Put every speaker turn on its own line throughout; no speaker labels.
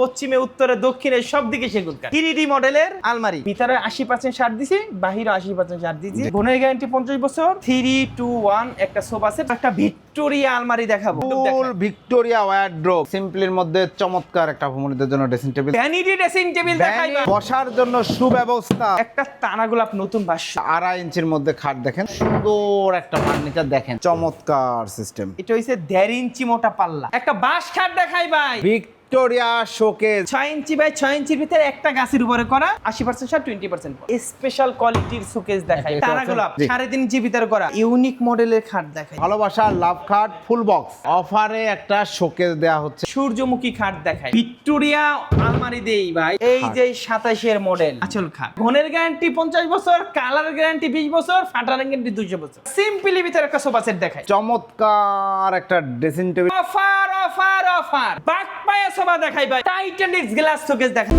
পশ্চিমে উত্তরে দক্ষিণে সব দিকে সেগুন কাঠ থ্রি মডেলের আলমারি। ভিতরে আশি পার্সেন্ট সার দিছি বাহিরে আশি পার্সেন্ট সার দিছি। গুণের গ্যারান্টি পঞ্চাশ বছর। থ্রি টু ওয়ান একটা সোফা সেট একটা ভিক্টোরিয়া আলমারি দেখাবো।
ফুল ভিক্টোরিয়া ওয়ার্ড্রোব সিম্পলির মধ্যে চমৎকার একটা ভ্রমণীদের জন্য dressing table
vanity dressing table দেখাইবা।
বসার জন্য সুব্যবস্থা।
একটা তানা গোলাপ নতুন ভাষ্য
আড়াই ইঞ্চির মধ্যে খাট দেখেন। সুন্দর একটা ফার্নিচার দেখেন। চমৎকার সিস্টেম
এটা হইছে দেড় ইঞ্চি মোটা পাল্লা। একটা বাঁশ খাট দেখাই ভাই।
Victoria showcase.
ছয় ইঞ্চি বাই ছয় ইঞ্চির ভিতরে একটা গাছের উপরে করা আশি পার্সেন্ট সার টোয়েন্টি পার্সেন্ট স্পেশাল কোয়ালিটির তারা গোলাপ সাড়ে তিন ইঞ্চি ভিতরে করা ইউনিক মডেলের খাট দেখাই
ভালোবাসা লাভ খাট ফুল বক্স অফারে একটা দেয়া হচ্ছে।
সূর্যমুখী খাট দেখাই ভিক্টোরিয়া আলমারি দেই ভাই। এই যে সাতাশের মডেল আচল খাট। ঘনের গ্যারান্টি পঞ্চাশ বছর কালার গ্যারান্টি বিশ বছর ফাটার গ্যারান্টি দুশো বছর। সিম্পলি ভিতরে একটা সোফা সেট দেখাই
চমৎকার একটা dressing table
offer offer offer. বাক পায়ে সবা দেখাই ভাই। টাইটানিক্স গ্লাস শোকেস দেখাই।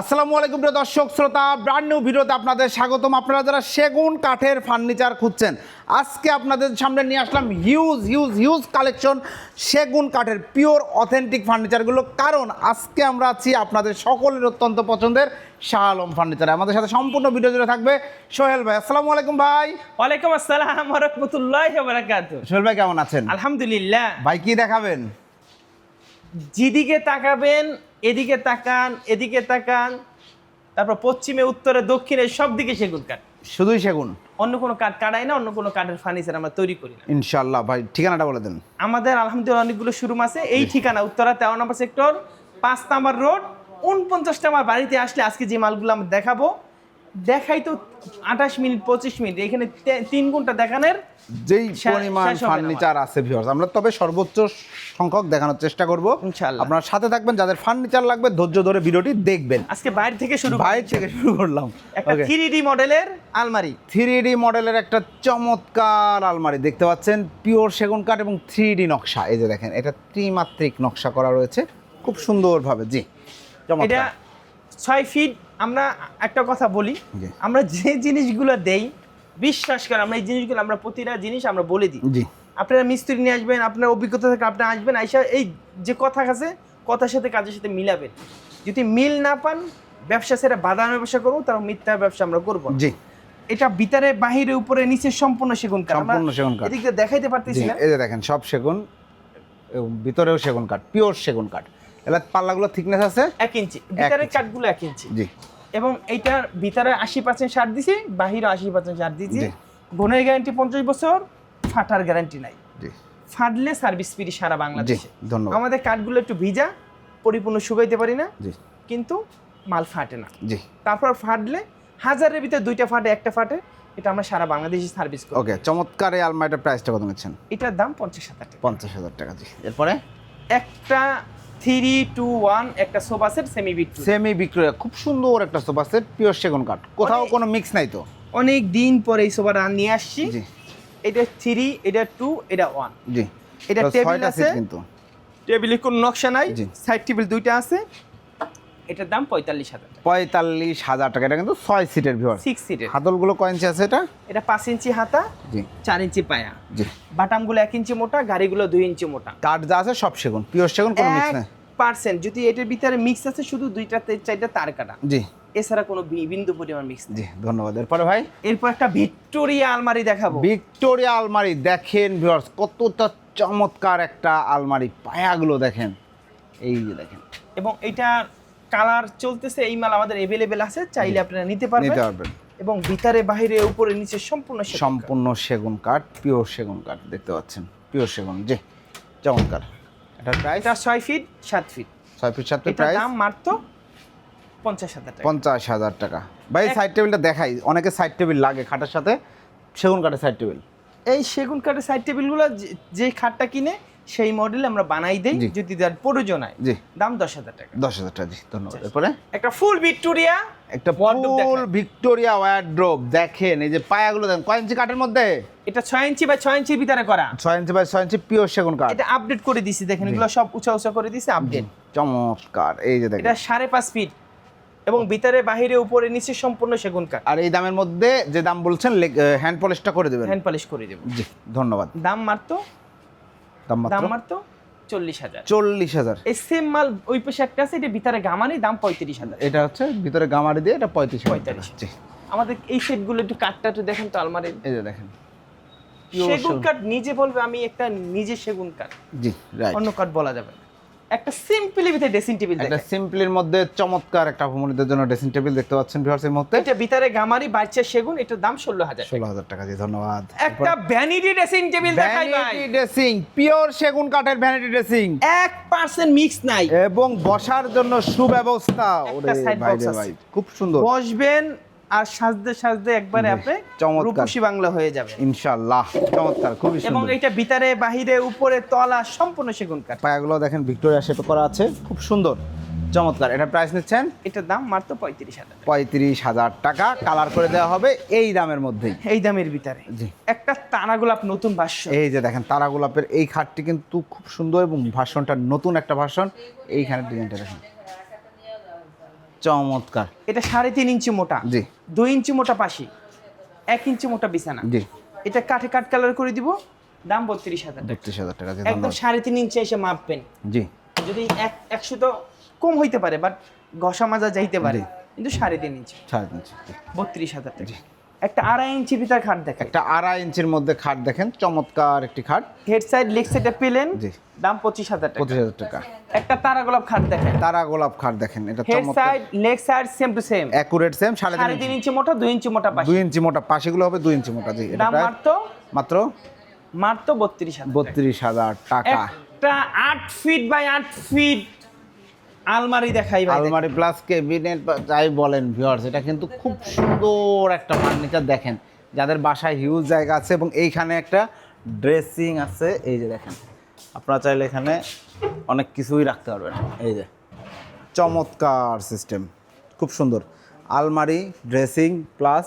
আসসালামু আলাইকুম প্রিয় দর্শক শ্রোতা ব্র্যান্ড নিউ ভিডিওতে আপনাদের স্বাগতম। আপনারা যারা সেগুন কাঠের ফার্নিচার খুঁজছেন আজকে আপনাদের সামনে নিয়ে আসলাম হিউজ হিউজ হিউজ কালেকশন সেগুন কাঠের পিওর অথেন্টিক ফার্নিচারগুলো কারণ আজকে আমরা আছি আপনাদের সকলের অত্যন্ত পছন্দের শাহ আলম ফার্নিচারে আমাদের সাথে সম্পূর্ণ ভিডিও জুড়ে থাকবে সোহেল ভাই। আসসালামু আলাইকুম ভাই।
ওয়ালাইকুম আসসালাম রহমতুল্লাহ
সোহেল ভাই কেমন আছেন?
আলহামদুলিল্লাহ।
ভাই কি দেখাবেন?
যেদিকে তাকাবেন এদিকে তাকান এদিকে তাকান তারপর পশ্চিমে উত্তরে দক্ষিণে সব দিকে সেগুন কাঠ।
শুধুই সেগুন?
অন্য কোনো কাঠ কাটাই না অন্য কোনো কাঠের ফার্নিচার আমরা তৈরি করি না।
ইনশাল্লাহ ভাই ঠিকানাটা বলে দেন।
আমাদের আলহামদুলিল্লাহ অনেকগুলো শোরুম আছে। এই ঠিকানা উত্তরা তেরো নম্বর সেক্টর পাঁচ নাম্বার রোড উনপঞ্চাশটা আমার বাড়িতে আসলে আজকে যে মালগুলো আমরা দেখাবো দেখাই তো আঠাশ মিনিট পঁচিশ মিনিট এখানে তিন ঘণ্টা দেখানোর
যেই পরিমাণ ফার্নিচার আছে ভিউয়ার্স আমরা তবে সর্বোচ্চ সংখ্যক দেখানোর চেষ্টা করব।
ইনশাআল্লাহ।
আপনার সাথে থাকবেন যাদের ফার্নিচার লাগবে ধৈর্য ধরে ভিডিওটি দেখবেন।
আজকে বাইরে থেকে শুরু
বাইরে থেকে শুরু করলাম।
একটা থ্রি ডি মডেলের আলমারি।
থ্রি ডি মডেলের একটা চমৎকার আলমারি দেখতে পাচ্ছেন? পিওর সেগুন কাঠ এবং থ্রি ডি নকশা। এই যে দেখেন এটা ত্রিমাত্রিক নকশা করা রয়েছে। খুব সুন্দরভাবে জি
এটা
চমৎকার।
ছয় ফিট আমরা একটা কথা বলি। আমরা যে জিনিসগুলো দেই বিশ্বাস করে আমরা এই জিনিসগুলো আমরা প্রতিটা জিনিস আমরা বলে দিই। আপনারা মিস্ত্রি নিয়ে আসবেন আপনার অভিজ্ঞতা থেকে আপনি আসবেন আইসা এই যে কথা আছে কথার সাথে কাজের সাথে মিলাবেন। যদি মিল না পান ব্যবসা সেটা বাদাম ব্যবসা করব তার মিথ্যা ব্যবসা আমরা করব।
জি।
এটা ভিতরে বাহিরে উপরে নিচে সম্পূর্ণ সেগুন কাঠ।
সম্পূর্ণ সেগুন কাঠ।
এদিক দেখাইতে পারতেছি না।
এই যে দেখেন সব সেগুন এবং ভিতরেও সেগুন কাঠ পিওর সেগুন কাঠ। এবার পাল্লাগুলো থিকনেস আছে?
এক ইঞ্চি। ভিতরে
ইঞ্চি।
কাঠগুলো এক ইঞ্চি।
জি।
এবং এইটার ভিতরে আশি পার্সেন্ট সার দিছি বাহিরে আশি পার্সেন্ট সার দিছি। গুণের গ্যারান্টি পঞ্চাশ বছর ফাটার গ্যারান্টি নাই।
জি।
ফাটলে সার্ভিস ফ্রি সারা
জি
বাংলাদেশে
ধন্যবাদ।
আমাদের কাঠগুলো একটু ভিজা পরিপূর্ণ শুকাইতে পারি না
জি।
কিন্তু মাল ফাটে না।
জি।
তারপর ফাটলে হাজারের ভিতরে দুইটা ফাটে একটা ফাটে এটা আমরা সারা বাংলাদেশে সার্ভিস করি।
ওকে চমৎকার এই আলমারিটার প্রাইসটা কত নিচ্ছেন?
এটার দাম পঞ্চাশ হাজার টাকা।
পঞ্চাশ হাজার টাকা জি। এরপরে?
একটা থ্রি টু ওয়ান একটা সোফা সেট সেমি বিক্রি
সেমি বিক্রয়। খুব সুন্দর একটা সোফা সেট পিওর সেগুন কাঠ। কোথাও কোনো মিক্স নাই তো?
অনেক দিন পরে এই সোফাটা নিয়ে আসছি। এটা থ্রি এটা টু এটা ওয়ান
জি।
এটা টেবিল আছে।
কিন্তু।
টেবিলে কোনো নকশা নাই। সাইড টেবিল দুইটা আছে। এটার দাম পঁয়তাল্লিশ হাজার
পঁয়তাল্লিশ হাজার টাকা। এটা কিন্তু ছয় সিটের ভিউয়ার
সিক্স সিটের
হাতলগুলো কয় ইঞ্চি আছে এটা?
এটা পাঁচ ইঞ্চি হাতা
জি।
চার ইঞ্চি পায়া।
জি।
বাটামগুলো এক ইঞ্চি মোটা গাড়িগুলো দুই ইঞ্চি মোটা।
কাঠ যা আছে সব সেগুন পিওর সেগুন কোনো মিক্স নাই।
পার্সেন্ট যদি এটার ভিতরে মিক্স আছে শুধু দুইটাতে চারটা তার কাটা।
জি।
এছাড়া কোনো বিন্দু পরিমাণ মিক্স
জি ধন্যবাদ। এরপরে ভাই?
এরপর একটা ভিক্টোরিয়া আলমারি দেখাবো।
ভিক্টোরিয়া আলমারি দেখেন ভিউয়ার্স কতটা চমৎকার একটা আলমারি। পায়াগুলো দেখেন। এই যে দেখেন।
এবং এটা কালার চলতেছে এই মাল আমাদের এভেলেবেল আছে চাইলে আপনারা নিতে পারবেন।
নিতে পারবেন।
এবং ভিতরে বাইরে উপরে নিচে সম্পূর্ণ
সম্পূর্ণ সেগুন কাঠ পিওর সেগুন কাঠ দেখতে পাচ্ছেন। পিওর সেগুন জি চমৎকার। এটা প্রাইস
এটা ছয় ফিট সাত ফিট
ছয় ফিট সাত
ফিট
প্রাইস
দাম মাত্র পঞ্চাশ হাজার টাকা।
পঞ্চাশ হাজার টাকা। ভাই সাইড টেবিলটা দেখাই। অনেকে সাইড টেবিল লাগে খাটের সাথে। সেগুন কাঠের সাইড টেবিল
এই সেগুন কাঠের সাইড টেবিলগুলো যে খাটটা কিনে সেই মডেল আমরা বানাই দেই যদি তার প্রয়োজন হয়
জি।
দাম দশ হাজার টাকা।
দশ হাজার টাকা জি ধন্যবাদ।
আচ্ছা।
এরপরে?
একটা ফুল ভিক্টোরিয়া
একটা ফুল ভিক্টোরিয়া ওয়ার্ড্রোব দেখেন এই যে পায়াগুলো দেখেন কয় ইঞ্চি কাঠের মধ্যে?
এটা ছয় ইঞ্চি বা ছয় ইঞ্চির ভিতরে করা।
ছয় ইঞ্চি বাই ছয় ইঞ্চি পিওর সেগুন কাঠ।
এটা আপডেট করে দিছি দেখেন এগুলো সব উঁচা উঁচা করে দিছি আপডেট
চমৎকার এই যে
এটা
দেখেন
সাড়ে পাঁচ ফিট এবং ভিতরে বাহিরে উপরে নিচে সম্পূর্ণ সেগুন কাঠ।
আর এই দামের মধ্যে যে দাম বলছেন হ্যান্ড পলিশটা করে দেবেন।
হ্যান্ড পলিশ করে দেবো।
জি ধন্যবাদ।
দাম মারতো
দাম মাত্র?
চল্লিশ হাজার।
চল্লিশ হাজার।
এই সেম মাল ওই পাশে একটা আছে এটা ভিতরে গামানি দাম পঁয়ত্রিশ হাজার।
এটা হচ্ছে ভিতরে গামারি দিয়ে এটা পঁয়ত্রিশ
পঁয়তাল্লিশ। আমাদের এই সেটগুলো একটু কাঠটা একটু দেখেন তো আলমারি
এই যে দেখেন।
সেগুন
সেগুন।
কাঠ নিজে বলবে আমি একটা নিজে সেগুন কাঠ।
জি রাইট
অন্য কাঠ বলা যাবে না। একটা সিম্পলি ভিতরে ড্রেসিং টেবিল
একটা সিম্পলির মধ্যে চমৎকার একটা ভ্রমণীদের জন্য ড্রেসিং টেবিল দেখতে পাচ্ছেন ভিউয়ার্স এই মুহূর্তে।
এটা ভিতরে গামারি বাচ্চা সেগুন এটার দাম ষোলো হাজার
ষোলো হাজার টাকা জি ধন্যবাদ।
একটা ভ্যানিটি ড্রেসিং টেবিল দেখাই ভাই।
ভ্যানিটি ড্রেসিং পিওর সেগুন কাঠের ভ্যানিটি ড্রেসিং
এক পার্সেন্ট মিক্স নাই।
এবং বসার জন্য সুব্যবস্থা। ওরে ভাই খুব সুন্দর।
বসবেন আর সাজতে সাজতে একবারে আপনি। রূপসী বাংলা হয়ে যাবে।
ইনশাআল্লাহ চমৎকার খুবই
এবং
সুন্দর।
এটা ভিতরে বাহিরে উপরে তলা সম্পূর্ণ সেগুন কাঠ।
পায়াগুলো দেখেন ভিক্টোরিয়া শেপে করা আছে খুব সুন্দর চমৎকার। এটা প্রাইস নিচ্ছেন?
এটার দাম মাত্র পঁয়ত্রিশ হাজার
পঁয়ত্রিশ হাজার টাকা। কালার করে দেওয়া হবে এই দামের মধ্যেই।
এই দামের ভিতরে।
জি।
একটা তারা গোলাপ নতুন ভাষ্য
এই যে দেখেন তারা গোলাপের এই খাটটি কিন্তু খুব সুন্দর এবং ভাষণটা নতুন একটা ভাষণ এইখানে ডিজাইনটা দেখেন। চমৎকার।
এটা সাড়ে তিন ইঞ্চি মোটা।
জি।
দুই ইঞ্চি মোটা পাশি এক ইঞ্চি মোটা বিছানা।
জি।
এটা কাঠে কাঠ কালার করে দিব দাম বত্রিশ হাজার। টাকা
বত্রিশ হাজার টাকা
একদম সাড়ে তিন ইঞ্চি এসে মাপবেন।
জি।
যদি এক একশো তো কম হইতে পারে বাট ঘষা মাজা যাইতে পারে। কিন্তু সাড়ে তিন ইঞ্চি।
সাড়ে তিন ইঞ্চি
বত্রিশ হাজার টাকা। একটা আড়াই ইঞ্চি ভিতর খাট দেখে
একটা আড়াই ইঞ্চির মধ্যে খাট দেখেন চমৎকার একটি খাট।
হেড সাইড লেগ সাইডে পেলেন
জি।
দাম পঁচিশ হাজার টাকা।
পঁচিশ হাজার টাকা।
একটা তারা গোলাপ খাট দেখেন।
তারা গোলাপ খাট দেখেন এটা
head side leg side same to same
accurate same সাড়ে তিন ইঞ্চি।
মোটা দুই ইঞ্চি মোটা পাশে।
দুই ইঞ্চি মোটা পাশেগুলো হবে দুই ইঞ্চি মোটা জি
দাম মাত্র?
মাত্র?
মাত্র বত্রিশ হাজার।
বত্রিশ হাজার টাকা।
একটা আট ফিট বাই আট ফিট আলমারি দেখাই ভাই
আলমারি প্লাস কেবিনেট যাই বলেন ভিউয়ার্স এটা কিন্তু খুব সুন্দর একটা ফার্নিচার দেখেন। যাদের বাসায় হিউজ জায়গা আছে এবং এইখানে একটা ড্রেসিং আছে এই যে দেখেন। আপনারা চাইলে এখানে অনেক কিছুই রাখতে পারবেন। এই যে চমৎকার সিস্টেম খুব সুন্দর। আলমারি ড্রেসিং প্লাস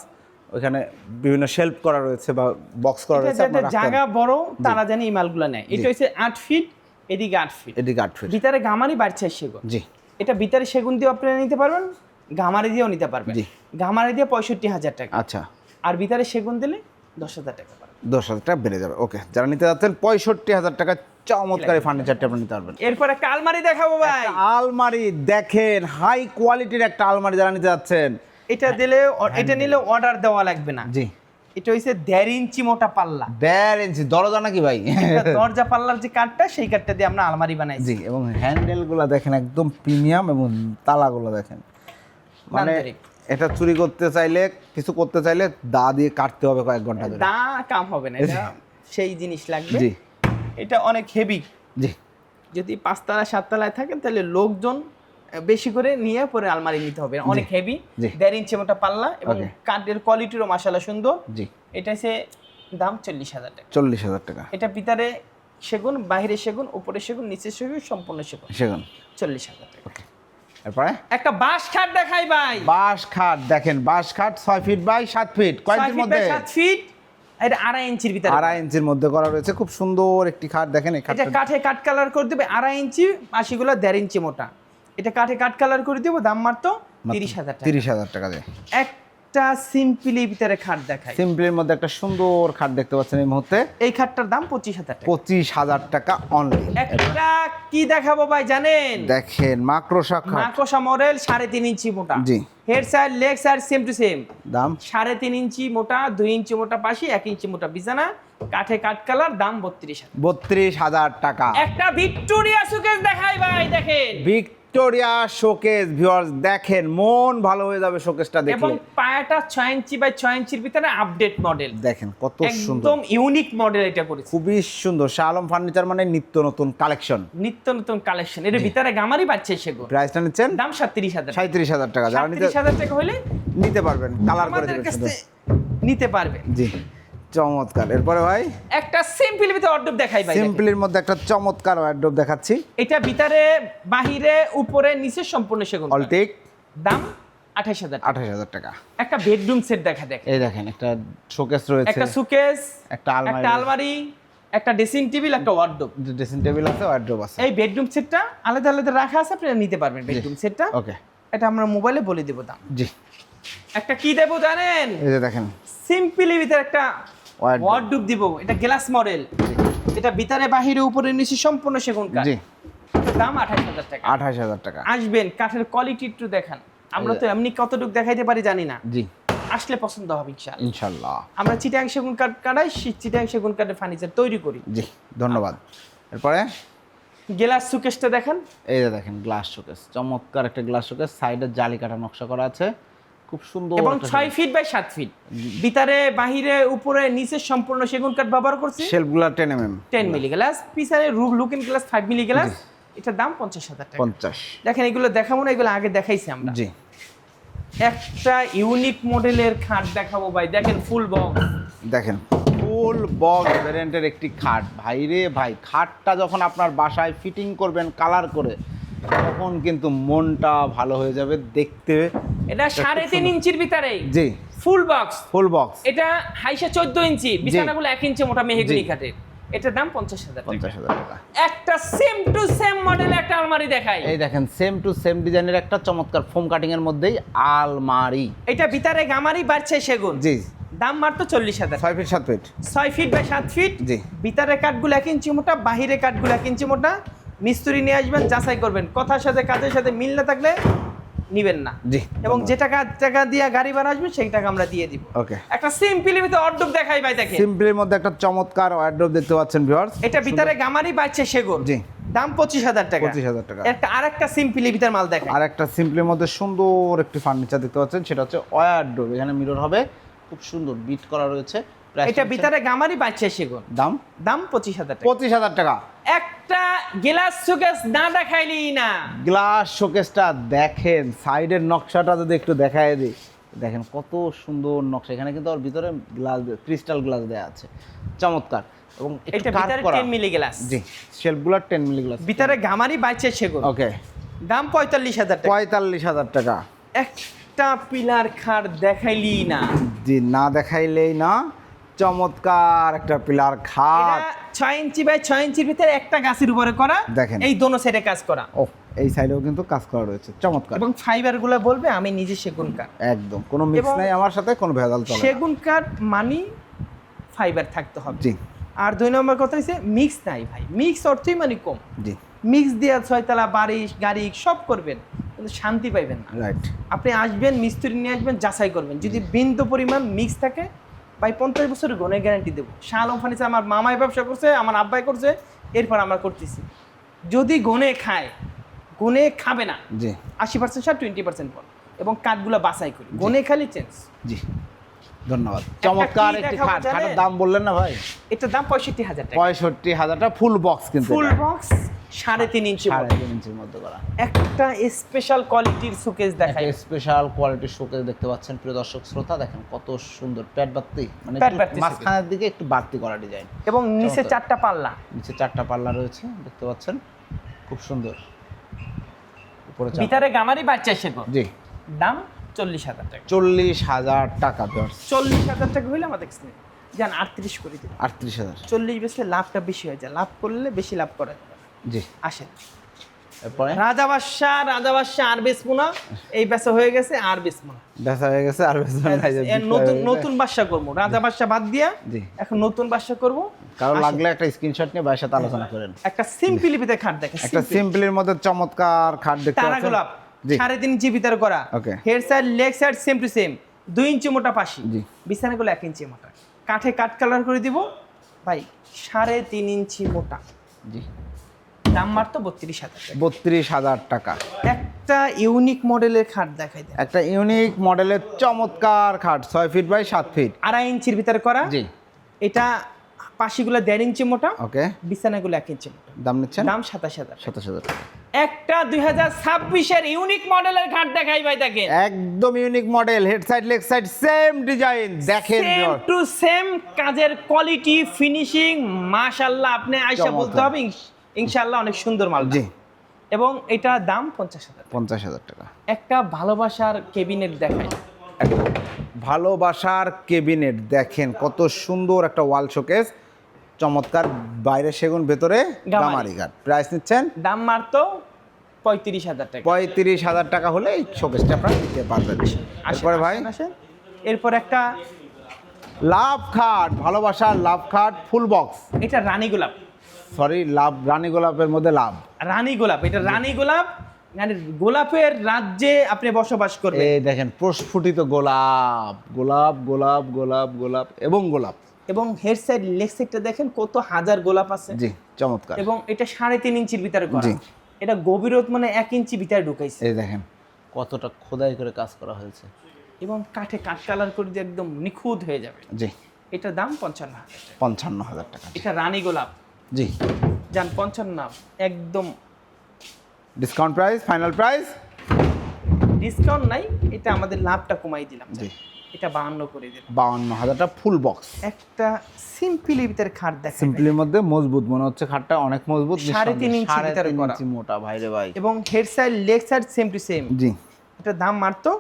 ওইখানে বিভিন্ন শেল্ফ করা রয়েছে বা বক্স করা রয়েছে
জায়গা বড় তারা জানি এই মালগুলো নেয়। এটা হচ্ছে আট ফিট এদিকে আট ফিট
এদিকে আট ফিট
ভিতরে গামারি বাড়ছে সেগুন।
জি।
এটা ভিতরে সেগুন দিয়ে আপনারা নিতে পারবেন গামারি দিয়েও নিতে পারবেন।
জি।
গামারি দিয়ে পঁয়ষট্টি হাজার টাকা।
আচ্ছা।
আর ভিতরে সেগুন দিলে দশ হাজার টাকা
দশ হাজার টাকা বেড়ে যাবে। ওকে যারা নিতে যাচ্ছেন পঁয়ষট্টি হাজার টাকা চমৎকার ফার্নিচারটা আপনি নিতে পারবেন।
এরপর একটা আলমারি দেখাবো ভাই।
আলমারি দেখেন হাই কোয়ালিটির একটা আলমারি যারা নিতে যাচ্ছেন।
এটা দিলে এটা নিলে অর্ডার দেওয়া লাগবে না।
জি।
এটা হচ্ছে দেড় ইঞ্চি মোটা পাল্লা।
দেড় ইঞ্চি দরজা নাকি ভাই?
দরজা পাল্লার যে কাঠটা সেই কাঠটা দিয়ে আমরা আলমারি বানাইছি।
জি এবং হ্যান্ডেলগুলো দেখেন একদম প্রিমিয়াম এবং তালাগুলো দেখেন। মানে এটা চুরি করতে চাইলে কিছু করতে চাইলে দা দিয়ে কাটতে হবে কয়েক ঘণ্টা ধরে।
দা কাম হবে না এটা সেই জিনিস লাগবে।
জি।
এটা অনেক হেভি।
জি।
যদি পাঁচতলা সাততলায় থাকেন তাহলে লোকজন বেশি করে নিয়ে পরে আলমারি নিতে হবে। অনেক হেভি। দেড় ইঞ্চি মোটা পাল্লা এবং কাঠের কোয়ালিটিরও মাসালা সুন্দর।
জি।
এটা হচ্ছে দাম চল্লিশ হাজার টাকা।
চল্লিশ হাজার টাকা।
এটা ভিতরে সেগুন বাইরে সেগুন উপরে সেগুন নিচে সেগুন সম্পূর্ণ সেগুন।
সেগুন।
চল্লিশ হাজার টাকা।
ওকে। এরপরে?
একটা বাঁশ খাট দেখাই ভাই।
বাঁশ খাট দেখেন বাঁশ খাট ছয় ফিট বাই সাত ফিট কয়েকটির মধ্যে?
সাত ফিট এটা আড়াই ইঞ্চির ভিতরে।
আড়াই ইঞ্চির মধ্যে করা রয়েছে। খুব সুন্দর একটি খাট দেখেন এই খাটটা।
কাঠে কাঠ কালার করে দেবে আড়াই ইঞ্চি আশিগুলো দেড় ইঞ্চি মোটা। এটা কাঠে কাঠ কালার করে দেবো দাম মাত্র তিরিশ হাজার
তিরিশ হাজার টাকা দিয়ে।
একটা সিম্পলি ভিতরে খাট দেখাই।
সিম্পলির মধ্যে একটা সুন্দর খাট দেখতে পাচ্ছেন এই মুহূর্তে।
এই খাটটার দাম পঁচিশ হাজার টাকা।
পঁচিশ হাজার টাকা অনলি
একটা কি দেখাবো ভাই জানেন?
দেখেন মাক্রোসা খাট।
মাকোসা মডেল সাড়ে তিন ইঞ্চি মোটা।
জি।
Head side leg side same to same
দাম?
সাড়ে তিন ইঞ্চি মোটা দুই ইঞ্চি মোটা পাশি এক ইঞ্চি মোটা বিছানা। কাঠে কাঠ কালার দাম বত্রিশ হাজার।
বত্রিশ হাজার টাকা।
একটা ভিক্টোরিয়া সুকেস দেখাই ভাই দেখেন।
ভিক্টোরিয়া শোকেস ভিউয়ার্স দেখেন মন ভালো হয়ে যাবে শোকেসটা
এবং
দেখলে
পায়াটা ছয় ইঞ্চি বাই ছয় ইঞ্চির ভিতরে আপডেট মডেল
দেখেন কত সুন্দর।
একদম ইউনিক মডেল এটা করেছে।
খুবই সুন্দর। শাহ আলম ফার্নিচার মানে নিত্য নতুন কালেকশন
নিত্য নতুন কালেকশন এর ভিতরে গামারি পাচ্ছে সেগুলো।
প্রাইসটা নিচ্ছেন?
দাম সাতত্রিশ হাজার
সাঁত্রিশ হাজার টাকা। যারা নিতে
সাতত্রিশ হাজার টাকা হলে
নিতে পারবেন কালার করে দেবেন
নিতে পারবেন
জি। চমৎকার। এরপরে ভাই?
একটা সিম্পল ভিতরে অর্ডার দেখাই ভাই।
সিম্পলির মধ্যে একটা চমৎকার ওয়ার্ড্রোব দেখাচ্ছি।
এটা ভিতরে বাহিরে উপরে নিচে সম্পূর্ণ সেগুন।
অলটেক
দাম আঠাশ হাজার
আঠাশ হাজার টাকা।
একটা বেডরুম সেট দেখা দেখেন।
এই দেখেন একটা শোকেস রয়েছে।
একটা সুকেস
একটা আলমারি
একটা আলমারি। একটা ড্রেসিং টেবিল একটা ওয়ার্ডরোব
ড্রেসিং টেবিল আছে ওয়ার্ড্রোব আছে।
এই বেডরুম সেটটা আলাদা আলাদা রাখা আছে আপনারা নিতে পারবেন বেডরুম সেটটা
ওকে
এটা আমরা মোবাইলে বলে দেবো দাম।
জি।
একটা কি দেবো জানেন?
এই যে দেখেন।
সিম্পলি ভিতরে একটা। ওয়ার্ডরোব দিব। এটা গ্লাস মডেল এটা ভিতরে বাহিরে উপরে নিচে সম্পূর্ণ সেগুন কাঠ।
জি।
দাম আঠাশ হাজার টাকা।
আঠাশ হাজার টাকা।
আসবেন কাঠের কোয়ালিটি একটু দেখান। আমরা তো এমনি কতটুকু দেখাইতে পারি জানি না।
জি।
আসলে পছন্দ হবে ইনশাআল্লাহ।
ইনশাল্লাহ
আমরা চিটাং সেগুন কাঠ কাটাই চিটাং সেগুন কাঠের ফার্নিচার তৈরি করি।
জি ধন্যবাদ। এরপরে?
গেলাস সুকেশটা দেখেন।
এই দেখেন গ্লাস শোকেস চমৎকার একটা গ্লাস শোকেস সাইডে জালি কাটা নকশা করা আছে। খুব সুন্দর
এবং
একটা
ছয় ফিট বাই সাত ফিট। ভিতরে বাহিরে উপরে নিচে সম্পূর্ণ সেগুন কাঠ ব্যবহার করছি।
শেলফগুলো ten M M
ten milli glass পিছনে looking glass five milli glass এটার দাম পঞ্চাশ হাজার টাকা।
পঞ্চাশ।
দেখেন এগুলো দেখাবো না এগুলো আগে দেখাইছি আমরা।
জি।
একটা ইউনিক মডেলের খাট দেখাবো ভাই। দেখেন ফুল বক্স
দেখেন ফুল বক্স ভ্যারিয়েন্টের একটি খাট। ভাই রে ভাই খাটটা যখন আপনার বাসায় ফিটিং করবেন কালার করে তখন কিন্তু মনটা ভালো হয়ে যাবে দেখতে।
এটা সাড়ে তিন ইঞ্চির ভিতরে।
জি।
ফুল বক্স
ফুল বক্স
এটা হাইসা চোদ্দ ইঞ্চি বিছানাগুলো এক ইঞ্চি মোটা মেহেগুনি
জি।
খাটের। এটার দাম পঞ্চাশ হাজার
পঞ্চাশ হাজার টাকা।
একটা সেম টু সেম মডেল একটা আলমারি দেখাই।
এই দেখেন সেম টু সেম ডিজাইনের একটা চমৎকার ফোম কাটিং এর মধ্যেই আলমারি।
এটা ভিতরে গামারি বাড়ছে সেগুন।
জি।
দাম মাত্র চল্লিশ হাজার।
ছয় ফিট সাত ফিট।
ছয় ফিট বাই সাত ফিট।
জি।
ভিতরে কাঠগুলো এক ইঞ্চি মোটা বাহিরে কাঠগুলো এক ইঞ্চি মোটা। মিস্ত্রি নিয়ে আসবেন যাচাই করবেন। কথার সাথে কাজের সাথে মিল না থাকলে নিবেন না।
জি।
এবং যে টাকা টাকা দিয়ে গাড়ি ভাড়া আসবে সেই টাকা আমরা দিয়ে দিব।
ওকে।
একটা সিম্পলি ভিতরে অর্ডব দেখাই ভাই দেখে
সিম্পলির মধ্যে একটা চমৎকার ওয়ার্ড্রোব দেখতে পাচ্ছেন ভিউয়ার্স
এটা ভিতরে গামারি বাড়ছে সেগুন।
জি।
দাম পঁচিশ হাজার টাকা।
25,000 টাকা।
একটা আর একটা সিম্পলি ভিতরে মাল দেখাই।
আর একটা সিম্পলির মধ্যে সুন্দর একটি ফার্নিচার দেখতে পাচ্ছেন সেটা হচ্ছে ওয়ার্ড্রোব এখানে মিরর হবে খুব সুন্দর বিট করা রয়েছে।
এটা ভিতরে গামারি বাড়ছে সেগুন।
দাম?
দাম পঁচিশ হাজার টাকা।
পঁচিশ হাজার টাকা।
একটা গিলাস সুকেস না দেখাইলি না।
গ্লাস শোকেসটা দেখেন সাইডের নকশাটা যদি একটু দেখায় দিই। দেখেন কত সুন্দর নকশা। এখানে কিন্তু ওর ভিতরে গ্লাস ক্রিস্টাল গ্লাস দেওয়া আছে। চমৎকার। এবং
এটা ভিতরে
করা।
টেন মিলি গ্লাস
জি শেলফগুলোর টেন মিলি গ্লাস
ভিতরে গামারি বাড়ছে সেগুন।
ওকে।
দাম পঁয়তাল্লিশ হাজার টাকা।
পঁয়তাল্লিশ হাজার টাকা।
একটা পিলার খাট দেখাইলি না।
জি না দেখাইলেই না। চমৎকার একটা পিলার খাট।
ছয় ইঞ্চি বাই ছয় ইঞ্চির ভিতরে একটা গাছের উপরে করা
দেখেন।
এই দোনো সাইডে কাজ করা।
ও এই সাইডেও কিন্তু কাজ করা রয়েছে চমৎকার।
এবং ফাইবারগুলো বলবে আমি নিজে সেগুন কাঠ
একদম কোনো মিক্স নাই আমার সাথে কোনো ভেজাল চলে।
সেগুন কাঠ মানি ফাইবার থাকতে হবে।
জি।
আর দুই নম্বর কথা হচ্ছে মিক্স নাই ভাই। মিক্স অর্থই মানে কম।
জি।
মিক্স দিয়ে ছয়তলা বাড়ি গাড়ি সব করবেন কিন্তু শান্তি পাইবেন না।
রাইট।
আপনি আসবেন মিস্ত্রি নিয়ে আসবেন যাচাই করবেন। যদি বিন্দু পরিমাণ মিক্স থাকে ভাই পঞ্চাশ বছরের গনে গ্যারান্টি দেবো। শাহ আলম ফার্নিচার আমার মামাই ব্যবসা করছে আমার আব্বাই করছে এরপর আমরা করতেছি। যদি গনে খায় গনে খাবে না
জি।
আশি পার্সেন্ট সার টোয়েন্টি পার্সেন্ট পর। এবং কাঠগুলো বাছাই করি। গনে খালি চেঞ্জ
জি। ধন্যবাদ। চমৎকার একটি খাট। খাটের দাম বললেন না ভাই?
এটার দাম পঁয়ষট্টি হাজার টাকা।
পঁয়ষট্টি হাজারটা ফুল বক্স কিন্তু
ফুল বক্স সাড়ে তিন ইঞ্চি
সাড়ে। তিন ইঞ্চির মধ্যে করা
একটা স্পেশাল কোয়ালিটির সুকেস দেখাই।
স্পেশাল কোয়ালিটির শোকেস দেখতে পাচ্ছেন প্রিয় দর্শক শ্রোতা দেখেন কত সুন্দর প্যাট বাড়তি মানে মাঝখানের দিকে একটু বাড়তি করা ডিজাইন
এবং নিচে চারটা পাল্লা।
নিচে চারটা পাল্লা রয়েছে দেখতে পাচ্ছেন খুব সুন্দর। উপরে
ভিতরে গামারি বাচ্চা সেগুন।
জি।
দাম চল্লিশ হাজার টাকা।
চল্লিশ হাজার টাকা দর।
চল্লিশ হাজার টাকা হইলে আমাদের যান আটত্রিশ করে দিন।
আটত্রিশ হাজার।
চল্লিশ বেশি লাভটা বেশি হয়ে যায়। লাভ করলে বেশি লাভ করা যাবে
জি।
আসেন।
এরপরে?
রাজা বাদশাহ রাজা বাদশাহ আর এই বেচা হয়ে গেছে আর
বেচা হয়ে গেছে আর
নতুন নতুন বাদশা করব। রাজা বাদশাহ বাদ দিয়া এখন নতুন বাদশা করব। কারও
লাগলে একটা স্ক্রিনশট নিয়ে ভাইয়ের আলোচনা করেন।
একটা খাট দেখে
একটা সিম্পলের মধ্যে চমৎকার খাট দেখতে পাচ্ছেন।
গোলাপ সাড়ে তিন ইঞ্চি ভিতরে করা. Head side leg side same to same দুই ইঞ্চি মোটা পাশি।
জি।
বিছানাগুলো এক ইঞ্চি মোটা। কাঠে কাঠ কালার করে দিব। ভাই সাড়ে তিন ইঞ্চি মোটা।
জি।
দাম মারতো বত্রিশ হাজার
বত্রিশ হাজার টাকা।
একটা ইউনিক মডেলের খাট দেখাই দেয়
একটা ইউনিক মডেলের চমৎকার খাট ছয় ফিট বাই সাত ফিট
আড়াই ইঞ্চির ভিতরে করা।
জি।
এটা পাশিগুলো দেড় ইঞ্চি মোটা
ওকে।
বিছানাগুলো এক ইঞ্চি মোটা।
দাম নিচ্ছেন?
দাম সাতাশ হাজার
সাতাশ হাজার
একটা দুই হাজার ছাব্বিশের ইউনিক মডেলের খাট দেখাই ভাই দেখেন।
একদম unique model head side leg side same design দেখেন
সেম টু সেম কাজের কোয়ালিটি ফিনিশিং মাশাল্লাহ আপনি আইসা বলতে হবে ইনশাল্লাহ অনেক সুন্দর মাল
জি।
এবং এটা দাম পঞ্চাশ হাজার
পঞ্চাশ হাজার টাকা।
একটা ভালোবাসার কেবিনেট
একটা ভালোবাসার কেবিনেট দেখেন কত সুন্দর একটা ওয়াল শোকেস চমৎকার বাইরে সেগুন ভেতরে
গামারি।
ঘাট। প্রাইস নিচ্ছেন?
দাম মারতো পঁয়ত্রিশ হাজার টাকা।
পঁয়ত্রিশ হাজার টাকা হলে এই শোকেসটা আপনারা নিতে পারবেন। এরপরে ভাই।
এরপর একটা
লাভ খাট ভালোবাসার লাভ খাট ফুল বক্স।
এটা রানী গোলাপ।
সরি লাভ রানী গোলাপের মধ্যে লাভ।
রানী গোলাপ এটা রানী গোলাপ মানে গোলাপের রাজ্যে আপনি বসবাস করবেন।
এই দেখেন প্রস্ফুটিত গোলাপ গোলাপ গোলাপ গোলাপ গোলাপ এবং গোলাপ।
এবং হেড সাইড লেগ সাইডটা দেখেন কত হাজার গোলাপ আছে।
জি চমৎকার।
এবং এটা সাড়ে তিন ইঞ্চির ভিতরে করা। এটা গভীরত মানে এক ইঞ্চি ভিতরে ঢুকাইছে।
এই দেখেন কতটা খোদাই করে কাজ করা হয়েছে।
এবং কাঠে কাঠ কালার করে দিয়ে একদম নিখুঁত হয়ে যাবে।
জি।
এটার দাম পঞ্চান্ন হাজার।
পঞ্চান্ন হাজার টাকা।
এটা রানী গোলাপ।
জি।
যান পঞ্চান্ন একদম।
Discount price final price
discount নাই এটা আমাদের লাভটা কমাই দিলাম
জি।
এটা বাহান্ন করে দিলাম।
বাউন্ন হাজারটা ফুল বক্স
একটা সিম্পলি ভিতরে খাট দেখেন
সিম্পলির মধ্যে মজবুত মনে হচ্ছে খাটটা অনেক মজবুত
সাড়ে তিন ইঞ্চি ভিতরে করা।
মোটা ভাই রে ভাই।
এবং head side leg side same to same
জি।
এটা দাম মারতো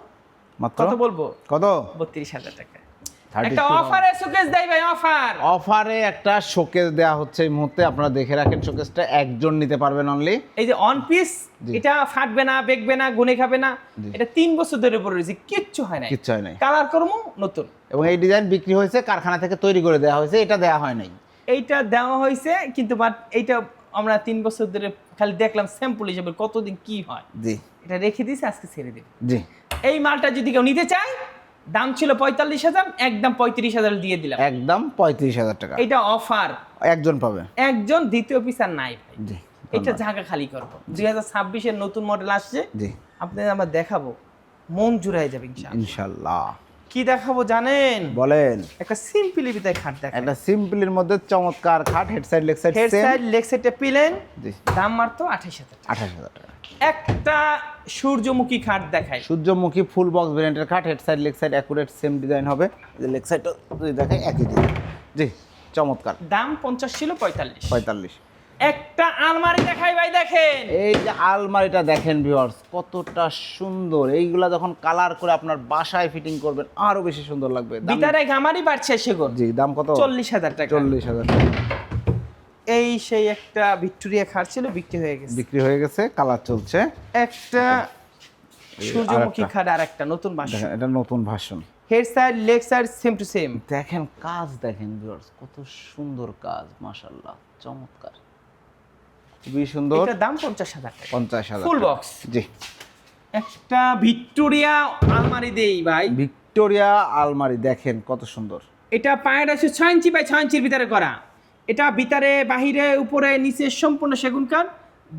মাত্র?
কত বলব?
কত?
বত্রিশ হাজার টাকা।
32
একটা অফারে সুকেশ দেয় ভাই অফার
অফারে একটা শোকেস দেওয়া হচ্ছে এই মুহূর্তে। আপনারা দেখে রাখেন শোকেসটা একজন নিতে পারবেন অনলি
এই যে অন পিস এটা ফাটবে না বেগবে না গুনে খাবে না। এটা তিন বছর ধরে পরে রয়েছে কিচ্ছু হয় না
কিচ্ছু হয় নাই।
কালার কর্ম নতুন।
এবং এই ডিজাইন বিক্রি হয়েছে কারখানা থেকে তৈরি করে দেওয়া হয়েছে এটা দেওয়া হয় নাই।
এইটা দেওয়া হয়েছে কিন্তু বাট এইটা আমরা তিন বছর ধরে খালি দেখলাম স্যাম্পল হিসেবে কতদিন কি হয়।
জি।
এটা রেখে দিয়েছে আজকে ছেড়ে দেবে।
জি।
এই মালটা যদি কেউ নিতে চায় দাম ছিল পঁয়তাল্লিশ হাজার একদম পঁয়ত্রিশ হাজার দিয়ে দিলাম।
একদম পঁয়ত্রিশ হাজার টাকা।
এটা অফার
একজন পাবে।
একজন দ্বিতীয় পিস আর নাই
জি
এটা জায়গা খালি করব। দুই হাজার ছাব্বিশের নতুন মডেল আসছে।
জি।
আপনাদের আমরা দেখাবো। মন জুড়াই যাবে ইনশাআল্লাহ।
ইনশাল্লাহ
কি দেখাবো জানেন?
বলেন।
একটা সিম্পলি বিতায় খাট দেখা
একটা সিম্পলির মধ্যে চমৎকার খাট head side leg side
head side leg সাইডে পিলেন দাম মারতো আঠাশ হাজার।
আঠাশ হাজার টাকা।
একটা সূর্যমুখী খাট দেখায়
সূর্যমুখী ফুল বক্স ভেরিয়েন্টের খাট head side leg side accurate same design হবে। লেগ সাইডটা যদি দেখাই একই ডিজাইন জি চমৎকার।
দাম পঞ্চাশ ছিল পঁয়তাল্লিশ।
পঁয়তাল্লিশ।
একটা আলমারি দেখাই ভাই দেখেন।
এই যে আলমারিটা দেখেন ভিউয়ার্স কতটা সুন্দর। এইগুলা যখন কালার করে আপনার বাসায় ফিটিং করবেন আরও বেশি সুন্দর লাগবে।
বিতারে গামারি বাড়ছে সেগুন।
জি দাম কত?
চল্লিশ হাজার টাকা।
চল্লিশ হাজার টাকা।
এই সেই একটা ভিক্টোরিয়া খাট ছিল বিক্রি হয়ে গেছে।
বিক্রি হয়ে গেছে কালার চলছে।
একটা সূর্যমুখী। খাট আর একটা নতুন
দেখেন এটা নতুন ভাষণ।
Head side leg side same to same
দেখেন কাজ দেখেন ভিউয়ার্স কত সুন্দর কাজ মাশাল্লাহ চমৎকার। খুবই সুন্দর।
এটার দাম পঞ্চাশ হাজার টাকা।
পঞ্চাশ হাজার
ফুল বক্স
জি।
একটা ভিক্টোরিয়া আলমারি দেই ভাই।
ভিক্টোরিয়া আলমারি দেখেন কত সুন্দর।
এটা পায়ের আছে ছয় ইঞ্চি বাই ছয় ইঞ্চির ভিতরে করা। এটা ভিতরে বাহিরে উপরে নিচে সম্পূর্ণ সেগুন কাঠ।